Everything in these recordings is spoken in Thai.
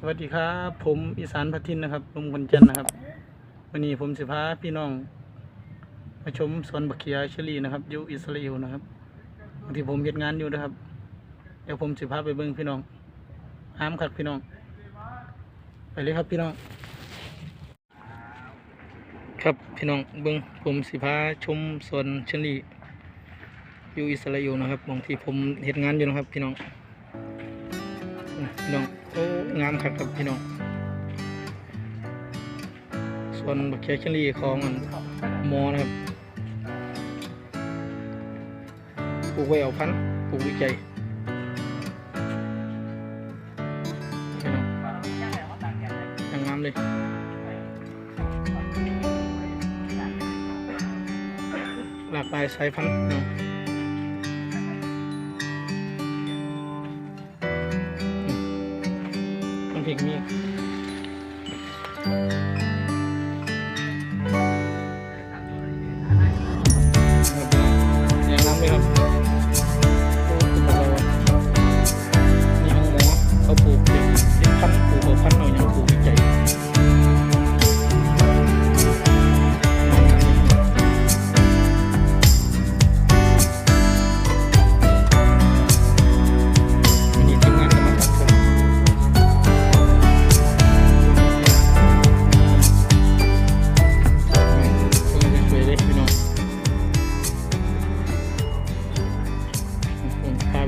สวัสดีครับ ผมอีสานพัทินนะครับลุงคนจันทร์นะครับ วันนี้ผมสิพาพี่น้อง มาชมสวนบักเขียเชอรี่นะครับอยู่อิสราเอลนะครับที่ผมเฮ็ดงานอยู่นะครับ เดี๋ยวผมสิพาไปเบิ่งพี่น้องห้ามครับพี่น้อง ไปเลยครับพี่น้อง ครับพี่น้องเบิ่งผมสิพาชมสวนเชอรี่อยู่อิสราเอลนะครับบางที่ผมเฮ็ดงานอยู่นะครับ พี่น้อง พี่น้องโอ้งามครับครับพี่น้อง ส่วนบักเคียเชอรี่ของอันมอนะครับปลูกไว้เอาพันปลูกวิจัยพี่น้องยังงามเลยหลากหลายสายพันธุ์ พี่น้องน้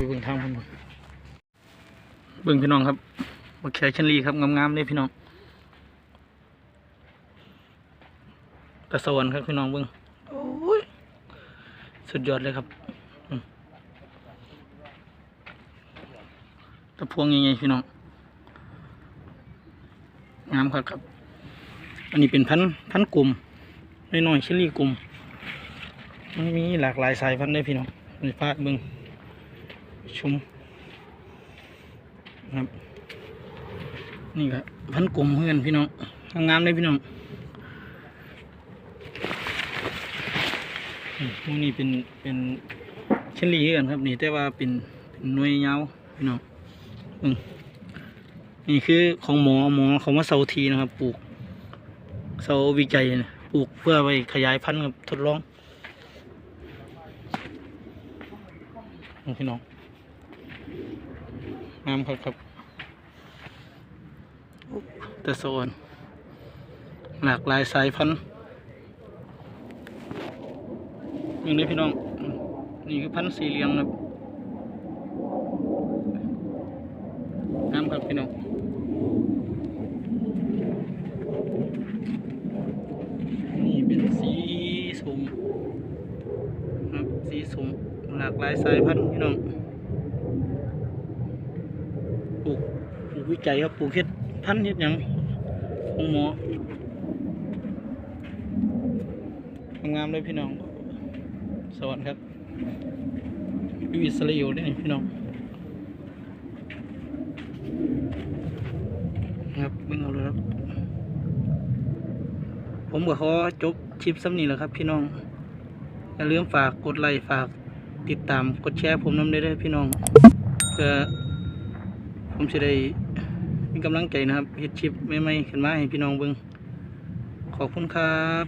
ไปเบิ่งทางผมเบิ่งพี่น้องครับบักแคชันลีครับงามๆเลยพี่น้องตะสวรรค์ครับพี่น้องเบิ่งโอ้ยสุดยอดเลยครับอืมตะพวงยังไงพี่น้องงามครับครับ อันนี้เป็นพันธุ์พันธุ์กลุ่มน้อยๆเชอรี่กลุ่มมันมีหลากหลายสายพันธุ์ได้พี่น้องมีพาดเบิง ชุมครับ นี่ครับพันธุ์กลมเพื่อนพี่น้องงามเลยพี่น้องพวกนี้เป็นเป็นเชอรี่กันครับ นี่แต่ว่าเป็นเป็นหน่วยยาวพี่น้องนี่คือของหมอหมอเขามาเซาทีนะครับ ปลูกเสาวิจัยนะปลูกเพื่อไปขยายพันธุ์ครับทดลองพี่น้อง งามครับครับต่โซนหลากหลายสายพันธุ์อย่างนี้พี่น้อง นี่คือพันธุ์สี่เหลืองครับงามครับพี่น้องนี่เป็นสีสมครับสีสมหลากหลายสายพันธุ์พี่น้องปลูกปลูก วิจัยครับปลูกเห็ดพันธุ์เห็ดหยังของหมองามเลยพี่น้อง สวัสดีครับอยู่อิสราเอลด้วยนี่พี่น้องครับเบิ่งเอาเลยครับ ผมก็ขอจบคลิปซ้ำนี้แหล้วครับ พี่น้องอย่าลืมฝากกดไลค์ฝากติดตามกดแชร์ผมน้ำได้ด้วยพี่น้องเพื่อผมจะได้ มีกำลังใจนะครับเฮ็ดชิปใหม่ๆขึ้นมาให้พี่น้องเบิ่งขอบคุณครับ